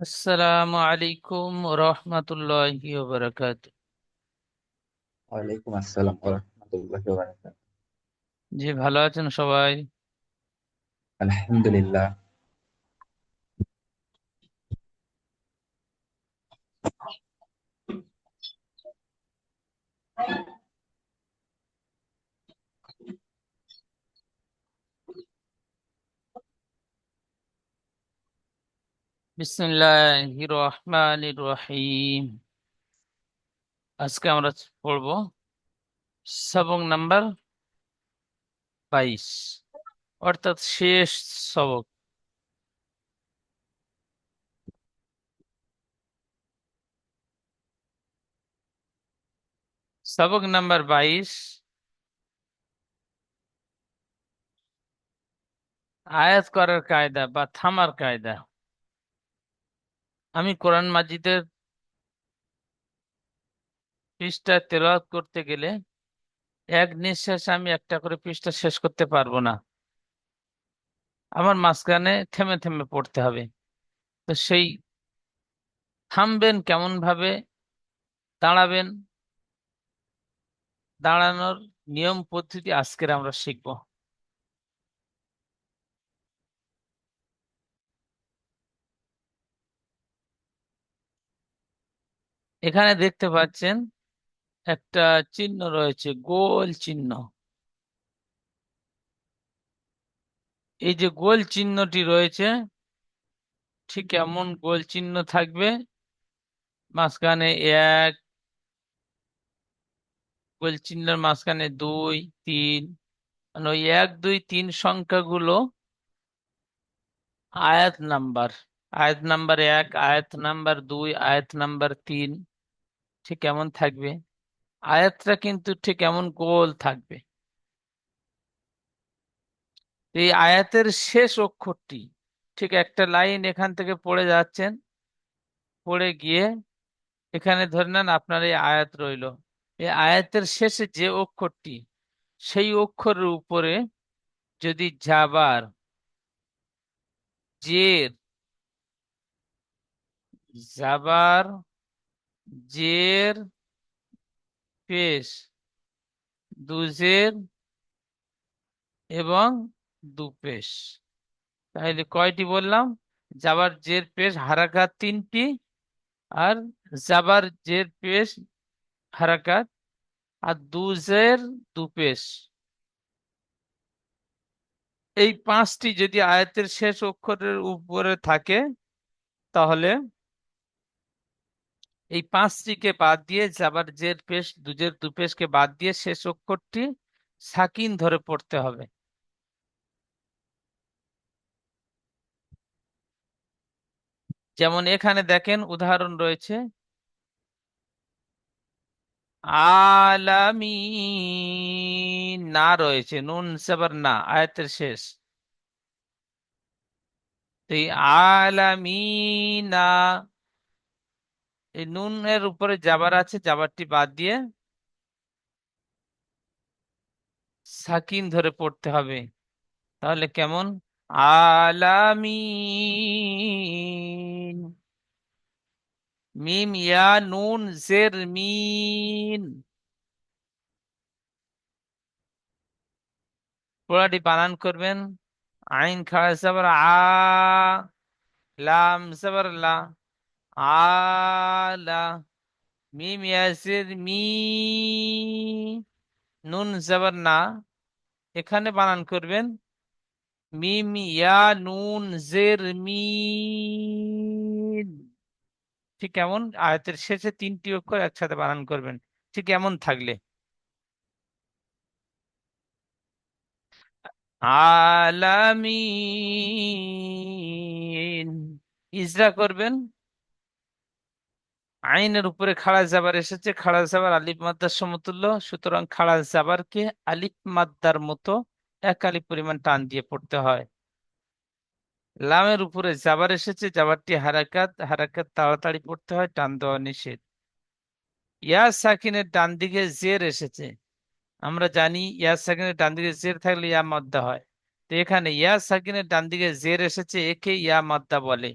আসসালামু আলাইকুম রহমতুল্লাহি ওবারাকাত ওয়ালাইকুম আসসালাম রাহমাতুল্লাহি ওয়া বারাকাতুহু। জি ভালো আছেন সবাই? আলহামদুলিল্লাহ। বিসমিল্লাহির রহমানির রহিম আজকে আমরা পড়ব সবক নাম্বার বাইশ, অর্থাৎ শেষ সবক। সবক নাম্বার বাইশ, আয়াত করার কায়দা বা থামার কায়দা। আমি কোরআন মাজিদের পৃষ্ঠা তেলাওয়াত করতে গেলে এক নিঃশ্বাসে আমি একটা করে পৃষ্ঠা শেষ করতে পারব না। আমার মাঝখানে থেমে থেমে পড়তে হবে। তো সেই থামবেন কেমন ভাবে দাঁড়াবেন। দাঁড়ানোর নিয়ম পদ্ধতি আজকের আমরা শিখব। এখানে দেখতে পাচ্ছেন একটা চিহ্ন রয়েছে, গোল চিহ্ন। এই যে গোল চিহ্নটি রয়েছে, ঠিক এমন গোল চিহ্ন থাকবে, মাঝখানে এক, গোল চিহ্নের মাঝখানে দুই, তিন মানে ওই এক, দুই, তিন সংখ্যাগুলো আয়াত নাম্বার আয়াত নাম্বার এক, আয়াত নাম্বার দুই, আয়াত নাম্বার তিন ঠিক এমন থাকবে? আয়াতটা কিন্তু ঠিক এমন গোল থাকবে। এই আয়াতের শেষ অক্ষরটি ঠিক একটা লাইন এখান থেকে পড়ে যাচ্ছেন। পড়ে গিয়ে এখানে ধরে নেন আপনার এই আয়াত রইল। এই আয়াতের শেষে যে অক্ষরটি, সেই অক্ষরের উপরে যদি যাবার জের যাবার জের পেশ, দুজের এবং দুপেশ। তাহলে কয়টি বললাম? যাবার জের পেশ হারাকাত তিনটি আর যাবার জের পেশ হারাকাত আর দুজের দুপেশ। এই পাঁচটি যদি আয়াতের শেষ অক্ষরের উপরে থাকে, তাহলে এই পাঁচটিকে বাদ দিয়ে যাবার জের পেশ, দুজের দুপেশকে বাদ দিয়ে শেষ অক্ষরটি সাকিন ধরে পড়তে হবে। যেমন এখানে দেখেন উদাহরণ রয়েছে। আলামি না রয়েছে, নুন সাবার না, আয়াতের শেষ। এই আলামিনা এই নুনের উপরে যাবার আছে, যাবারটি বাদ দিয়ে সাকিন ধরে পড়তে হবে। তাহলে কেমন? আলামিন। মিম, ইয়া, নুন, জের, মিন। পোড়াটি বানান করবেন। আইন খাড়া সাবার আ, লাম, সাবার লা। আলা মিম ইয়াসির মি নুন জাবার না এখানে বানান করবেন মিম ইয়া নুন জের মিন ঠিক এমন আয়াতের শেষে তিনটি অক্ষর একসাথে বানান করবেন ঠিক এমন থাকলে আলামিন ইজরা করবেন আইনের উপরে খাড়া জাবার এসেছে খাড়া জাবার আলিফ মাদ্দার সমতুল্য। সুতরাং খাড়া জাবারকে আলিফ মাদ্দার মতো এক আলিফ পরিমাণ টান দিয়ে পড়তে হয়। লামের উপরে জাবার এসেছে জাবারটি হারাকাত হারাকাত তাড়াতাড়ি পড়তে হয়, টান দেওয়া নিষেধ। ইয়া সাকিনের ডান দিকে জের এসেছে। আমরা জানি ইয়া সাকিনের ডান দিকে জের থাকলে ইয়া মাদ্দা হয়। তো এখানে ইয়া সাকিনের ডান দিকে জের এসেছে, একে ইয়া মাদ্দা বলে।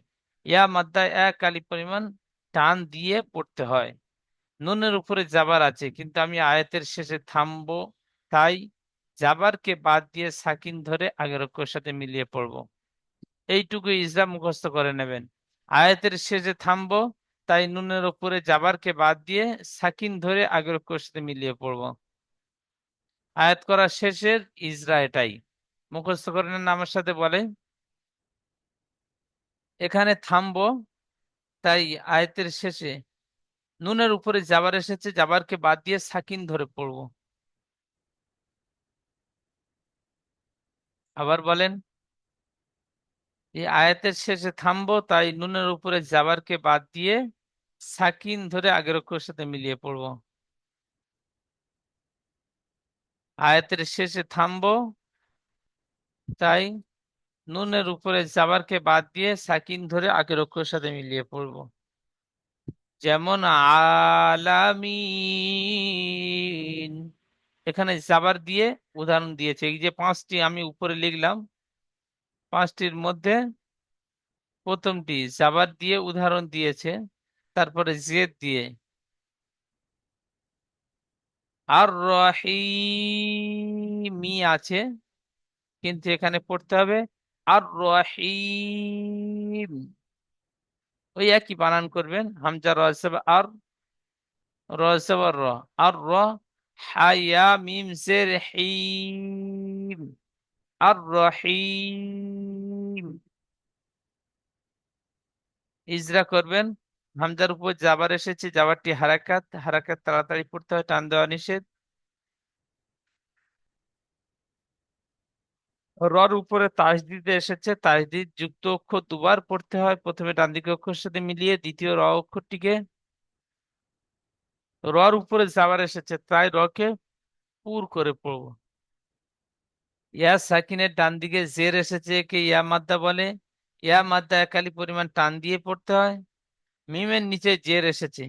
ইয়া মাদ্দায় এক আলি পরিমাণ টান দিয়ে পড়তে হয়। নুনের উপরে জাবার আছে, কিন্তু আমি আয়াতের শেষে থামবো, তাই জাবারকে বাদ দিয়ে সাকিন ধরে আগের অক্ষরের সাথে মিলিয়ে পড়ব। এইটুকু ইসরা মুখস্থ করে নেবেন। আয়াতের শেষে থামবো, তাই নুনের উপরে জাবারকে বাদ দিয়ে সাকিন ধরে আগের অক্ষরের সাথে মিলিয়ে পড়ব। আয়াত করা শেষের ইজরা এটাই মুখস্থ করে নেন আমার সাথে বলে এখানে থামবো তাই আয়াতের শেষে নুনের উপরে জাবার এসেছে জাবারকে বাদ দিয়ে সাকিন ধরে পড়ব। আবার বলেন, এই আয়াতের শেষে থামবো, তাই নুনের উপরে জাবারকে বাদ দিয়ে সাকিন ধরে আগের অক্ষরের সাথে মিলিয়ে পড়ব। আয়াতের শেষে থামবো, তাই নুনের উপরে জাবারকে বাদ দিয়ে সাকিন ধরে আগের অক্ষরের সাথে মিলিয়ে পড়ব। যেমন আলামিন। এখানে জাবার দিয়ে উদাহরণ দিয়েছে। এই যে পাঁচটি আমি উপরে লিখলাম। পাঁচটির মধ্যে প্রথমটি জাবার দিয়ে উদাহরণ দিয়েছে, তারপরে জেদ দিয়ে। আর রহিমি আছে, কিন্তু এখানে পড়তে হবে আর রহিম ওই একই বানান করবেন। হামজা রসব আর। রসব র আর, র। হায়া, মিম, জের, হিম। আর রহিম ইজরা করবেন। হামজার উপর জাবার এসেছে জাবারটি হারাকাত। হারাকাত তাড়াতাড়ি পড়তে হয়, টান দেওয়া নিষেধ। রর উপরে তাসদিদ এসেছে তাসদিদ যুক্ত অক্ষর দুবার পড়তে হয়। প্রথমে ডান দিকে অক্ষরের সাথে মিলিয়ে দ্বিতীয় র অক্ষরটিকে। রর উপরে জাবার এসেছে, তাই রকে পুর করে পড়ব। ইয়া সাকিনের ডান দিকে জের এসেছে কে ইয়া মাদ্দা বলে। ইয়া মাদ্দা একালি পরিমাণ টান দিয়ে পড়তে হয়। মিমের নিচে জের এসেছে।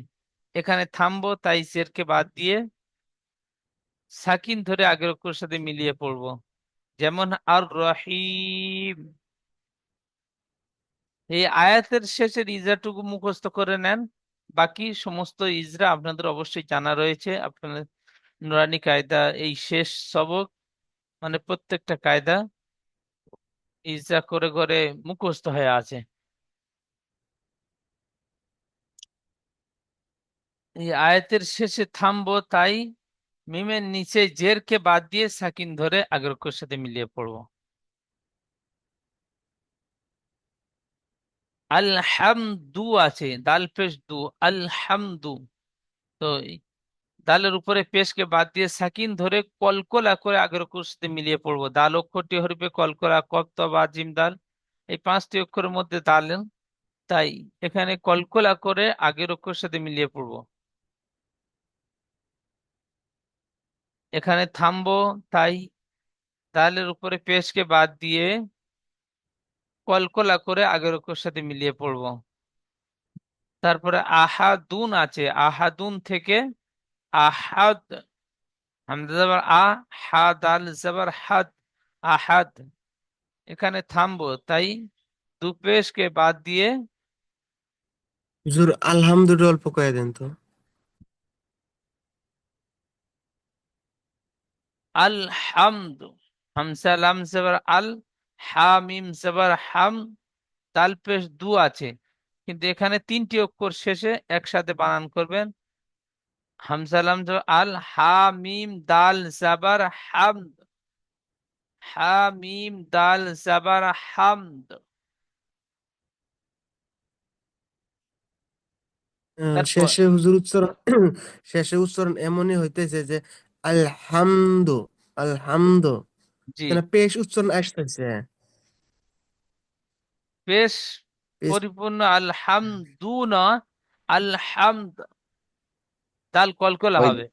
এখানে থামবো, তাই জেরকে বাদ দিয়ে সাকিন ধরে আগের অক্ষরের সাথে মিলিয়ে পড়ব। যেমন আর রহিম। এই আয়াতের শেষের ইজরাটুকু মুখস্থ করে নেন। বাকি সমস্ত ইজরা আপনাদের অবশ্যই জানা রয়েছে। আপনাদের নুরানি কায়দা, এই শেষ সবক মানে প্রত্যেকটা কায়দা ইজরা করে করে মুখস্থ হয়ে আছে। এই আয়াতের শেষে থামবো তাই মিমের নিচে জেরকে বাদ দিয়ে সাকিন ধরে আগের অক্ষরের সাথে মিলিয়ে পড়ব। আলহামদু আছে, দাল পেশ দু, আলহামদু। তো দালের উপরে পেশকে বাদ দিয়ে সাকিন ধরে কলকলা করে আগের অক্ষরের সাথে মিলিয়ে পড়ব। দাল অক্ষরটি হরিপে কলকলা কপ্ত বা জিম দাল। এই পাঁচটি অক্ষরের মধ্যে দাল, তাই এখানে কলকলা করে আগের অক্ষর সাথে মিলিয়ে পড়ব। এখানে থামবো, তাই দালের উপরে পেশকে বাদ দিয়ে কলকলা করে আগের অক্ষরের সাথে মিলিয়ে পড়ব। তারপরে আহাদুন আছে। আহাদুন থেকে আহাদ, হামজা জবর আ, হা, দাল জবর হাদ, আহাদ। এখানে থামবো, তাই দু পেশকে বাদ দিয়ে হুজুর, আলহামদুলিল্লাহ অল্প কয়ে দেন তো। আল হামদ হামসা লাম আল হা মিম জবর হাম তাল পেশ দু আছে। কিন্তু এখানে তিনটি অক্ষর শেষে একসাথে বানান করবেন। হামসা লাম আল হা মিম দাল সাবার হামদ হা মিম দাল সাবার হামদ শেষে হুজুর উচ্চারণ শেষে উচ্চারণ এমনই হইতেছে যে আলহামদু আলহামদু। জি। এখানে পেশ উচ্চারণ আসতেছে। বেশ পেশ। পরিপূর্ণ আলহামদু না আলহামদ দাল কলকলা হবে।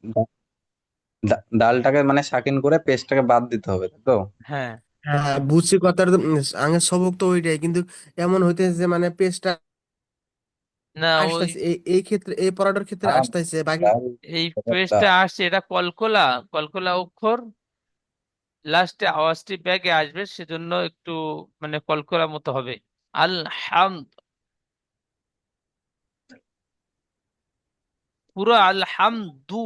ডালটাকে মানে শাকিন করে পেস্টটাকে বাদ দিতে হবে তো? হ্যাঁ। হ্যাঁ বুঝছি কথার আগে সবক তো ওইটাই কিন্তু এমন হইতেছে যে মানে পেশটা না ওই আসতেছে এই এই ক্ষেত্রে এই পড়াটার ক্ষেত্রে হ্যাঁ, আসতেছে বাকি হ্যাঁ, এই পেজটা আসছে এটা কলকলা কলকলা অক্ষর। লাস্টে আওয়াজটি ব্যাগে আসবে সেজন্য একটু মানে কলকলার মতো হবে। আল পুরো আল হাম দু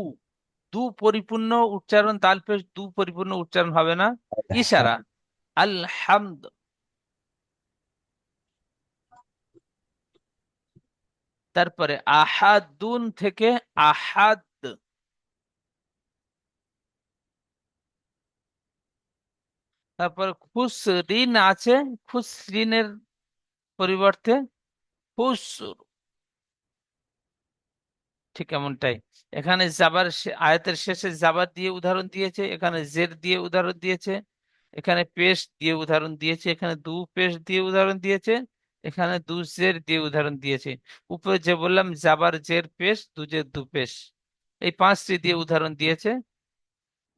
দু পরিপূর্ণ উচ্চারণ তালপেশ দু পরিপূর্ণ উচ্চারণ হবে না? হ্যাঁ, ইশারা। আল হামদ তারপরে আহাদুন থেকে আহাদ। তারপর খুসরিন আছে, খুসরিনের পরিবর্তে খুসর। ঠিক এমনটাই। এখানে জাবার আয়াতের শেষে জাবার দিয়ে উদাহরণ দিয়েছে, এখানে জের দিয়ে উদাহরণ দিয়েছে, এখানে পেশ দিয়ে উদাহরণ দিয়েছে, এখানে দু পেশ দিয়ে উদাহরণ দিয়েছে। এখানে দু জের দিয়ে উদাহরণ দিয়েছে। উপরে যে বললাম জাবার জের পেশ, দু জের দু পেশ। এই পাঁচটি দিয়ে উদাহরণ দিয়েছে।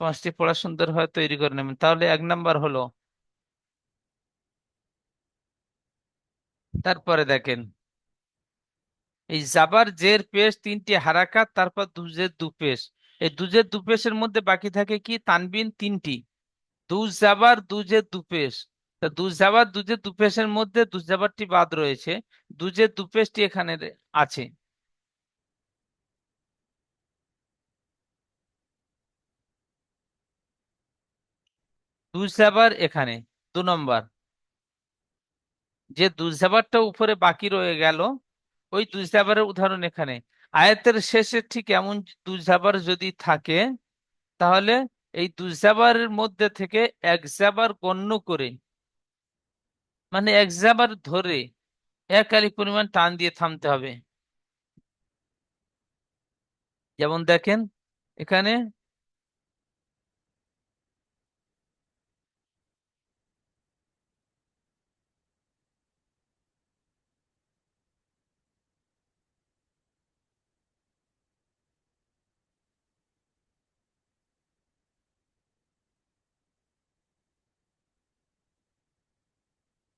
পাঁচটি পড়া সুন্দর হয়, তৈরি করে নেবেন। তাহলে এক নাম্বার হলো, তারপরে দেখেন, এই জাবার জের পেশ তিনটি হারাকাত, তারপর দুজের দু পেশ। এই দুজের দু পেশের মধ্যে বাকি থাকে কি? তানবিন তিনটি। দু জাবার দুজের দু পেশ। তা দু জাবার দুজের দুপেশের মধ্যে দু জাবারটি বাদ রয়েছে। দুজের দু পেশটি এখানে আছে। দু জাবার এখানে, দু নম্বর। যে দু জাবারটা উপরে বাকি রয়ে গেল, ওই দু জাবারের উদাহরণ এখানে। আয়াতের শেষে ঠিক এমন দু জাবার যদি থাকে, তাহলে এই দুজাবারের মধ্যে থেকে এক জাবার গণ্য করে মানে এক জাবার ধরে এক আলি পরিমাণ টান দিয়ে থামতে হবে। যেমন দেখেন এখানে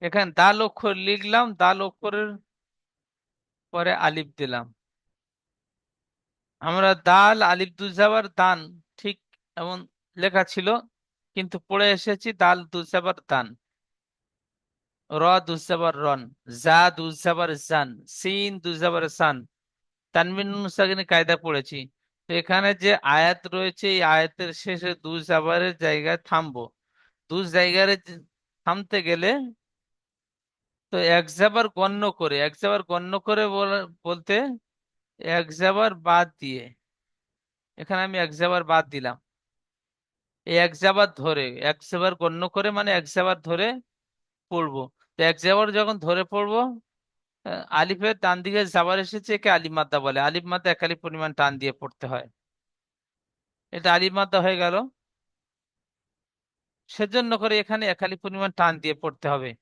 এখানে দাল অক্ষর লিখলাম দাল অক্ষরের পরে আলিফ দিলাম। আমরা দাল, আলিফ দুজাবার, দান ঠিক এমন লেখা ছিল, কিন্তু পড়ে এসেছি দাল দুজাবার, দান। র দুজাবার, রন। জা দুজাবার, জান। সিন দুজাবার, সান। তানবিন নুন কায়দা পড়েছি। তো এখানে যে আয়াত রয়েছে, এই আয়াতের শেষে দু জাবারের জায়গায় থামবো। দু জায়গায় থামতে গেলে তো এক জাবার গণ্য করে, এক জাবার গণ্য করে বলা- বলতে এক জাবার বাদ দিয়ে, এখানে আমি এক জাবার বাদ দিলাম। এই এক জাবার ধরে, এক জাবার গণ্য করে মানে এক জাবার ধরে পড়ব। তো এক জাবার যখন ধরে পড়ব আলিফের ডান দিকে জাবার এসেছে, একে আলিফ মাদ্দা বলে। আলিফ মাদ্দা এক আলিফ পরিমাণ টান দিয়ে পড়তে হয়। এটা আলিফ মাদ্দা হয়ে গেল। সেজন্য করে এখানে একালি পরিমাণ টান দিয়ে পড়তে হবে।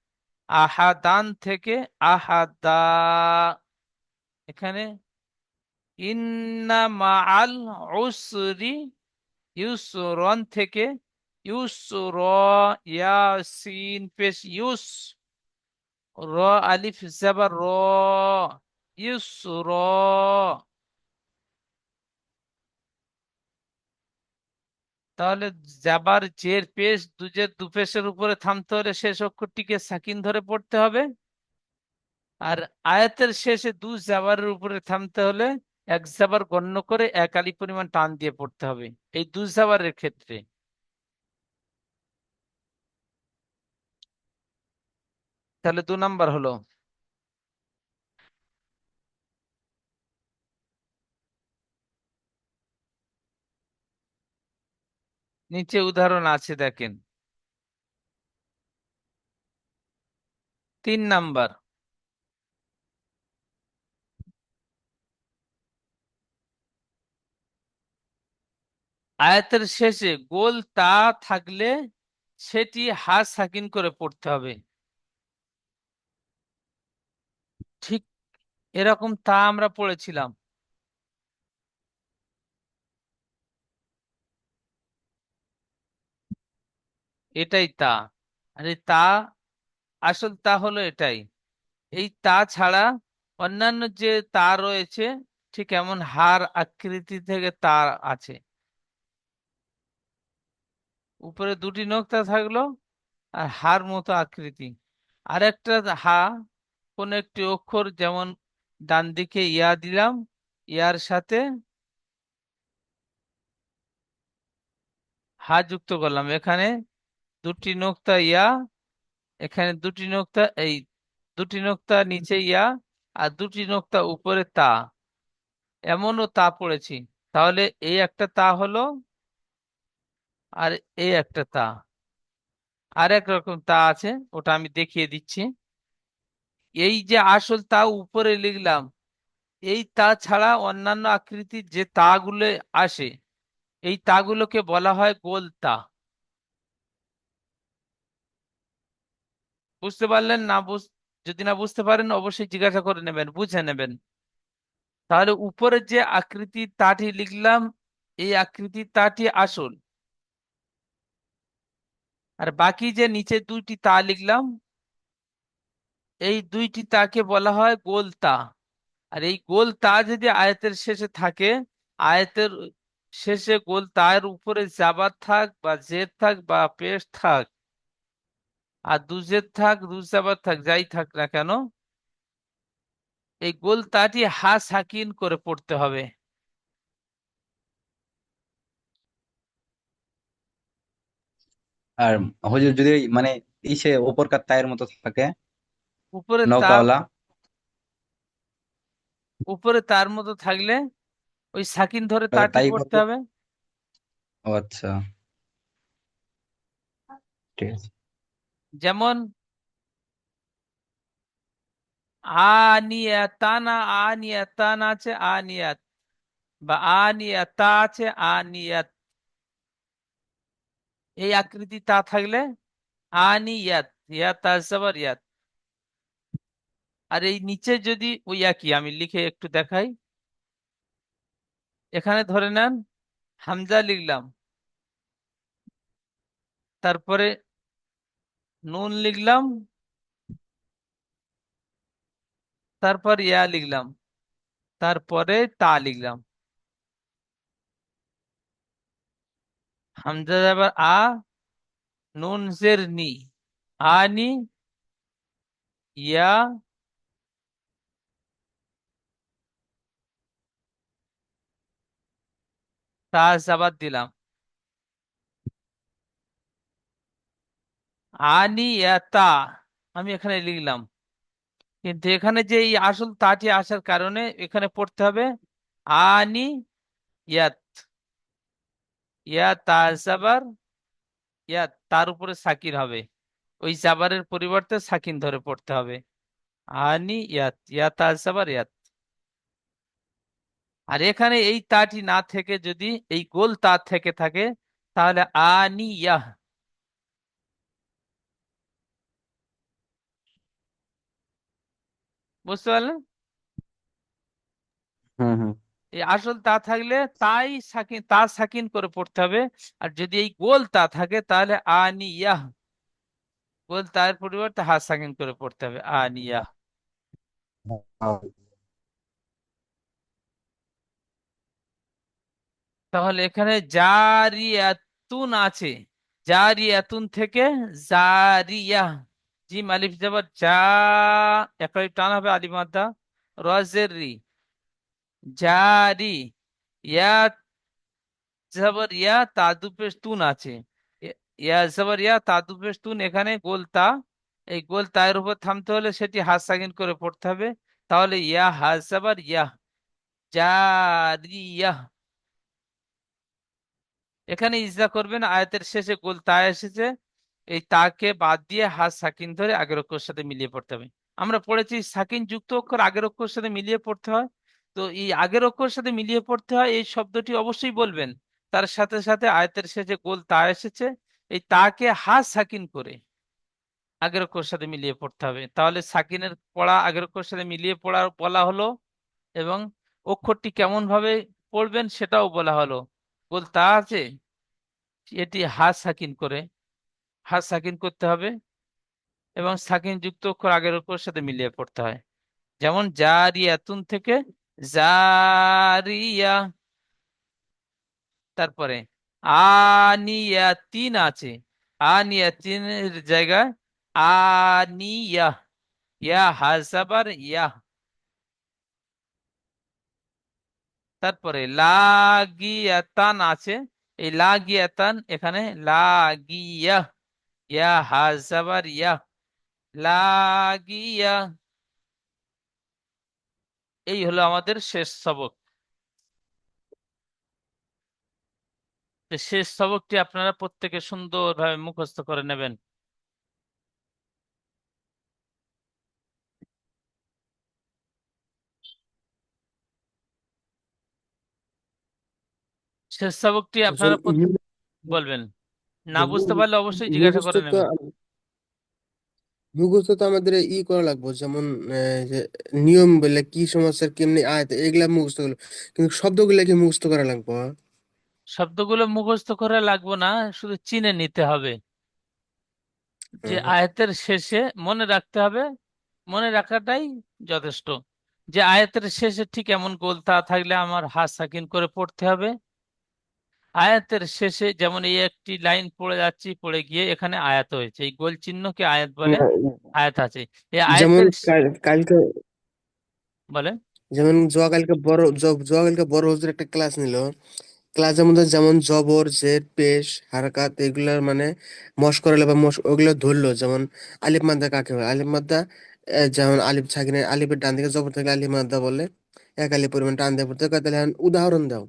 আহাদান থেকে আহাদা। এখানে ইন্না মাআল উসরি ইউসরন থেকে ইউসর, ইয়াসিন, পেশ ইউস, র, আলিফ, জাবার, র, ইউসর। তাহলে জাবার জের পেশ দুজের দু পেশের উপরে থামতে হলে শেষ অক্ষরটিকে সাকিন ধরে পড়তে হবে। আর আয়াতের শেষে দু জাবারের উপরে থামতে হলে এক জাবার গণ্য করে এক আলি পরিমাণ টান দিয়ে পড়তে হবে, এই দু জাবারের ক্ষেত্রে। তাহলে দু নাম্বার হলো। নিচে উদাহরণ আছে, দেখেন। তিন নাম্বার। আয়াতের শেষে, গোল তা থাকলে সেটি হা সাকিন করে পড়তে হবে। ঠিক এরকম তা আমরা পড়েছিলাম। এটাই তা। আরে তা, আসল তা হলো এটাই। এই তা ছাড়া অন্যান্য যে তা রয়েছে, ঠিক এমন হার আকৃতি থেকে তার আছে। উপরে দুটি নোকতা থাকল আর হার মতো আকৃতি। আর একটা হা, কোন একটি অক্ষর যেমন ডান দিকে ইয়া দিলাম, ইয়ার সাথে হা যুক্ত করলাম। এখানে দুটি নোক্তা ইয়া, এখানে দুটি নোক্তা, এই দুটি নোক্তা নিচে ইয়া আর দুটি নোক্তা উপরে তা। এমনও তা পড়েছি। তাহলে এই একটা তা হলো আর এই একটা তা। আর এক রকম তা আছে, ওটা আমি দেখিয়ে দিচ্ছি। এই যে আসল তা উপরে লিখলাম, এই তা ছাড়া অন্যান্য আকৃতির যে তাগুলো আসে, এই তাগুলোকে বলা হয় গোল তা। বুঝতে পারলেন? না বুঝ, যদি না বুঝতে পারেন, অবশ্যই জিজ্ঞাসা করে নেবেন, বুঝে নেবেন। তাহলে উপরের যে আকৃতি তাটি লিখলাম, এই আকৃতি তাটি আসল। আর বাকি যে নিচে দুইটি তা লিখলাম, এই দুইটি তাকে বলা হয় গোল তা। আর এই গোল তা যদি আয়তের শেষে থাকে, আয়তের শেষে গোল তার উপরে জাবার থাক বা জেদ থাক বা পেশ থাক আর দুজেদ থাক দুজাবার থাক যাই থাক না কেন এই গোল তাটি হা সাকিন করে পড়তে হবে। আর হুজুর যদি মানে ইসে ওপরকার তায়ের মতো থাকে উপরে নৌকাওয়ালা উপরে তার মতো থাকলে ওই সাকিন ধরে তাটি তাই পড়তে করব হবে। ও আচ্ছা। ঠিক আছে। যেমন, আনিয়াতানা, আনিয়াতান আছে, আনিয়াত, বা আনিয়াতা আছে, আনিয়াত। এই আকৃতি তা থাকলে আনিয়াত, ইয়াত আসবার ইয়াত। আর এই নিচে যদি ওই একই, আমি লিখে একটু দেখাই। এখানে ধরে নেন, হামজা লিখলাম। তারপরে নুন লিখলাম, তারপর ইয়া লিখলাম, তারপরে তা লিখলাম। হামজা যাবার আ, নুন জের নি আনি ইয়া, তা জাবাদ দিলাম। আনি ইয়া আমি এখানে লিখলাম। কিন্তু এখানে যে এই আসল তাটি আসার কারণে এখানে পড়তে হবে আনি ইয়াত ইয়া তা জাবার ইয়া তার উপরে সাকির হবে। ওই জাবারের পরিবর্তে সাকিন ধরে পড়তে হবে। আনি ইয়াত ইয়া তা জাবার, ইয়াত। আর এখানে এই তাটি না থেকে যদি এই গোল তা থেকে থাকে, তাহলে আনি ইয়াহ বুঝতে পারলেন? হুম হুম। এই আসল তা থাকলে তাই সাকিন তা সাকিন করে পড়তে হবে। আর যদি এই গোল তা থাকে তাহলে আনি ইয়াহ। গোল তার পরিবর্তে হা সাকিন করে পড়তে হবে আনি ইয়াহ। তাহলে এখানে জারিয়াতুন আছে। জারিয়াতুন থেকে জারিয়া জিম আলিফ যাবার যা। এক আলিফ টান হবে আলিফ মাদ্দা। রজের। রি জারি। ইয়া জবর ইয়া তাদু তুন আছে। ইয়া জবর ইয়া এখানে গোল তা। এই গোল তায়ের উপর থামতে হলে সেটি হাত সাকিন করে পড়তে হবে। তাহলে ইয়া হাজ জবর ইয়া। জারিয়া এখানে ইজা করবেন, আয়াতের শেষে গোল তা এসেছে। এই তাকে বাদ দিয়ে হাত সাকিন ধরে আগের অক্ষরের সাথে মিলিয়ে পড়তে হবে। আমরা পড়েছি সাকিন যুক্ত অক্ষর আগের অক্ষরের সাথে মিলিয়ে পড়তে হয়। তো এই আগের অক্ষরের সাথে মিলিয়ে পড়তে হয়, এই শব্দটি অবশ্যই বলবেন। তার সাথে সাথে আয়াতের শেষে গোল তা এসেছে। এই তাকে হাত সাকিন করে আগের অক্ষরের সাথে মিলিয়ে পড়তে হবে। তাহলে সাকিনের পড়া আগের অক্ষরের সাথে মিলিয়ে পড়া, বলা হলো এবং অক্ষরটি কেমন ভাবে পড়বেন সেটাও বলা হলো। গোল তা আছে, এটি হাত সাকিন করে। হাত সাকিন করতে হবে এবং সাকিন যুক্ত অক্ষর আগের অক্ষরের সাথে মিলিয়ে পড়তে হয়। যেমন, জারিয়াতুন থেকে জারিয়া, তারপরে আনিয়াতিন আছে। আনিয়াতিনের জায়গায় আনিয়া, ইয়া হাজাবার ইয়া। তারপরে লাগিয়াতান আছে। এই লাগিয়াতান এখানে লাগিয়া। ইয়া হাজাবার ইয়া লাগিয়া এই হলো আমাদের শেষ সবক। শেষ সবকটি আপনারা প্রত্যেকে সুন্দরভাবে মুখস্থ করে নেবেন। শেষ সবকটি আপনারা মু- বলবেন। না বুঝতে পারলে অবশ্যই জিজ্ঞাসা করে নেবেন। মুখস্থ তো আমাদের ই করা লাগবে যেমন যে নিয়ম বলে কি কেমনি আয়ত এগুলা মুখস্থ করল কিন্তু শব্দগুলা কি মুখস্থ করা লাগবে শব্দগুলো মুখস্থ করে লাগবে না শুধু চিনে নিতে হবে। যে। আয়াতের শেষে মনে রাখতে হবে মনে রাখাটাই যথেষ্ট। যে আয়াতের শেষে ঠিক এমন গোল তা থাকলে আমার হাত সাকিন করে পড়তে হবে। আয়াতের শেষে যেমন এই একটি লাইন পড়ে যাচ্ছি পড়ে গিয়ে এখানে আয়াত হয়েছে। এই গোল চিহ্নকে আয়াত বলে? আয়াত আছে। এই যেমন আয়াতের কালকে বলে যেমন কালকে বড় কালকে বড় হুজুর একটা ক্লাস নিল। ক্লাসের মধ্যে যেমন জবর জের পেশ হারকাত এগুলার মানে মশ করালো বা ওগুলো ধরলো। যেমন আলিফ মাদ্দা কাকে বলে? আলিফ মাদ্দা যেমন আলিফ সাকিনের আলিফের ডান দিকে জবর থাকলে আলিফ মাদ্দা বলে এক আলিফ পরিমাণ টান দিয়ে পড়তে তাহলে উদাহরণ দাও।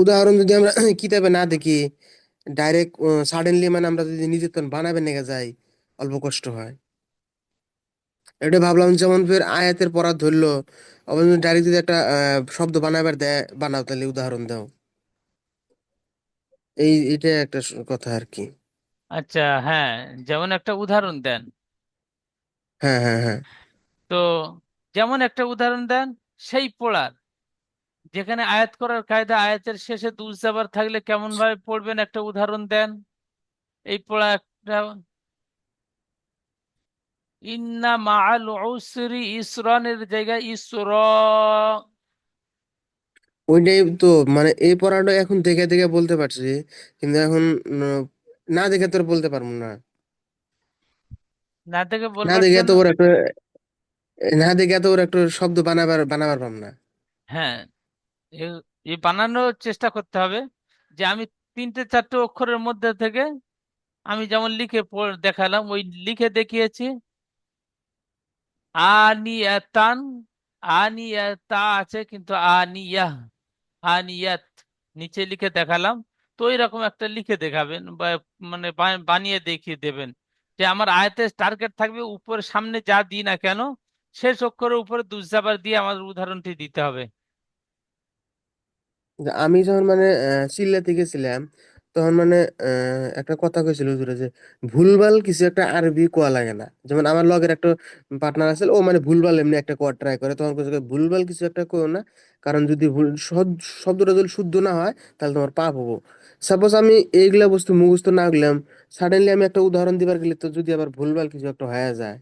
উদাহরণ যদি আমরা কিতাবে না দেখি ডাইরেক্ট সাডেনলি মানে আমরা যদি নিজে তখন বানাবে নেগে যাই অল্প কষ্ট হয়। এটা ভাবলাম যেমন ফের আয়াতের পড়া ধরলো আবার ডাইরেক্ট যদি একটা শব্দ বানাবার দেয় বানাও তাহলে উদাহরণ দাও। এই এটা একটা কথা আর কি। আচ্ছা হ্যাঁ যেমন একটা উদাহরণ দেন। হ্যাঁ হ্যাঁ হ্যাঁ। তো যেমন একটা উদাহরণ দেন সেই পড়ার যেখানে আয়াত করার কায়দা আয়াতের শেষে দুজ জাবার থাকলে কেমন ভাবে পড়বেন? একটা উদাহরণ দেন। এই পড়া একটা ইন্না মাআল উসরি ইসরানের জায়গায় ইসর। ওইটাই তো মানে এই পড়াটা এখন দেখে দেখে বলতে পারছি কিন্তু এখন না দেখে তো বলতে পারব না। না থেকে না বলবার দেখে জন্য বড় একটা না দেখে এত বড় একটা শব্দ বানাবার বানাবার পারব না। হ্যাঁ এই বানানোর চেষ্টা করতে হবে যে আমি তিনটে চারটে অক্ষরের মধ্যে থেকে আমি যেমন লিখে দেখালাম, ওই লিখে দেখিয়েছি। আনিয়াতান, আনিয়াতা আছে কিন্তু আনিয়াহ আনিয়াত নিচে লিখে দেখালাম। তো ওই রকম একটা লিখে দেখাবেন বা মানে বানিয়ে দেখিয়ে দেবেন যে আমার আয়াতের টার্গেট থাকবে উপরে সামনে যা দিই না কেন, শেষ অক্ষরের উপরে দুজাবার দিয়ে আমার উদাহরণটি দিতে হবে। আমি যখন মানে আহ, সিলেটে গেছিলাম তখন মানে একটা কথা কইছিল হুজুরে যে ভুলভাল কিছু একটা আরবি কোয়া লাগে না। যেমন আমার লগের একটা পার্টনার আছে ও মানে ভুলভাল এমনি একটা কোয়া ট্রাই করে তখন কইছে ভুলভাল কিছু একটা কইও না কারণ যদি ভুল শব্দ- শব্দটা যদি শুদ্ধ না হয় তাহলে তোমার পাপ হব। সাপোজ আমি এইগুলা বস্তু মুখস্থ না করলাম সাডেনলি আমি একটা উদাহরণ দিবার গেলে তো যদি আবার ভুলভাল কিছু একটা হয়ে যায়।